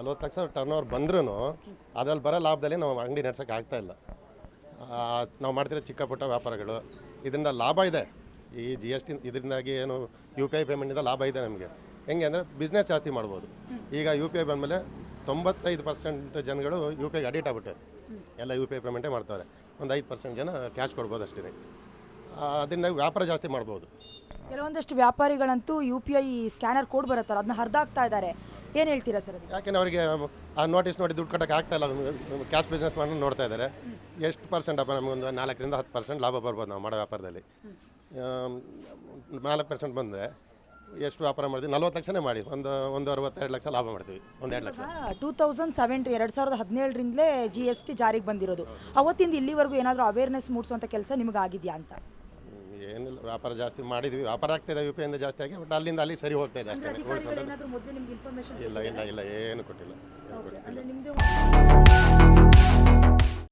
ನಲ್ವತ್ತು lakh turn over ಬಂದ್ರೂ ಅದ್ರಲ್ಲಿ ಬರೋ ಲಾಭದಲ್ಲಿ ನಾವು ಅಂಗಡಿ ಆಗ್ತಾ ಇಲ್ಲ. ನಾವು ಮಾಡ್ತಿರೋ ಚಿಕ್ಕ ಪುಟ್ಟ ವ್ಯಾಪಾರಗಳು, ಇದರಿಂದ ಲಾಭ ಇದೆ. ಈ ಜಿ ಎಸ್ ಟಿ ಇದರಿಂದಾಗಿ ಏನು ಯು ಪಿ ಐ ಪೇಮೆಂಟಿಂದ ಲಾಭ ಇದೆ ನಮಗೆ. ಹೆಂಗೆ ಅಂದರೆ ಬಿಸ್ನೆಸ್ ಜಾಸ್ತಿ ಮಾಡ್ಬೋದು. ಈಗ ಯು ಪಿ ಐ ಬಂದಮೇಲೆ ತೊಂಬತ್ತೈದು ಪರ್ಸೆಂಟ್ ಜನಗಳು ಯು ಪಿ ಐಗೆ ಅಡಿಟ್ ಆಗ್ಬಿಟ್ಟಾರೆ ಎಲ್ಲ ಯು ಪಿ ಐ ಪೇಮೆಂಟೇ ಮಾಡ್ತಾರೆ. ಒಂದು ಐದು ಪರ್ಸೆಂಟ್ ಜನ ಕ್ಯಾಶ್ ಕೊಡ್ಬೋದು ಅಷ್ಟೇ ಅದರಿಂದ ವ್ಯಾಪಾರ ಜಾಸ್ತಿ ಮಾಡ್ಬೋದು. ಕೆಲವೊಂದಷ್ಟು ವ್ಯಾಪಾರಿಗಳಂತೂ U P I scanner code ಬರುತ್ತಲ್ಲ ಅದನ್ನ ಹರಿದಾಗ್ತಾ ಇದ್ದಾರೆ. ಏನು ಹೇಳ್ತೀರಾ ಸರ್ ಅದಕ್ಕೆ? ಯಾಕೆಂದ್ರೆ ಅವರಿಗೆ ಆ ನೋಟಿಸ್ ನೋಡಿ ದುಡ್ಡು ಕಟ್ಟಕ್ಕೆ ಆಗ್ತಾ ಇಲ್ಲ. ಕ್ಯಾಶ್ ಬಿಸ್ನೆಸ್ ಮಾಡಿ ನೋಡ್ತಾ ಇದ್ದಾರೆ. ಎಷ್ಟು ಪರ್ಸೆಂಟ್ ಅಪ್ಪ ನಮಗೊಂದು ನಾಲ್ಕರಿಂದ ಹತ್ತು ಪರ್ಸೆಂಟ್ ಲಾಭ ಬರ್ಬೋದು ನಾವು ಮಾಡೋ ವ್ಯಾಪಾರದಲ್ಲಿ. ನಾಲ್ಕು ಪರ್ಸೆಂಟ್ ಬಂದರೆ ಎಷ್ಟು ವ್ಯಾಪಾರ ಮಾಡ್ತೀವಿ? ನಲ್ವತ್ತು ಲಕ್ಷನೇ ಮಾಡಿ. ಒಂದು ಒಂದು ಅರವತ್ತೆರಡು ಲಕ್ಷ ಲಾಭ ಮಾಡ್ತೀವಿ. ಒಂದು ಎರಡು ಲಕ್ಷ. ಟೂ ತೌಸಂಡ್ ಸೆವೆನ್ ಎರಡು ಸಾವಿರದ ಹದಿನೇಳರಿಂದಲೇ ಜಿ ಎಸ್ ಟಿ ಜಾರಿಗೆ ಬಂದಿರೋದು. ಅವತ್ತಿಂದ ಇಲ್ಲಿವರೆಗೂ ಏನಾದರೂ ಅವೇರ್ನೆಸ್ ಮೂಡಿಸುವಂಥ ಕೆಲಸ ನಿಮಗಾಗಿದೆಯಾ ಅಂತ? ಏನಿಲ್ಲ ವ್ಯಾಪಾರ ಜಾಸ್ತಿ ಮಾಡಿದ್ವಿ. ವ್ಯಾಪಾರ ಆಗ್ತಿದೆ ಯು ಪಿ ಇಂದ ಜಾಸ್ತಿ ಆಗಿ ಬಟ್ ಅಲ್ಲಿಂದ ಅಲ್ಲಿ ಸರಿ ಹೋಗ್ತಾ ಇದೆ ಅಷ್ಟೇ. ಇಲ್ಲ ಇಲ್ಲ ಇಲ್ಲ ಏನು ಕೊಟ್ಟಿಲ್ಲ ಏನು ಕೊಟ್ಟಿಲ್ಲ.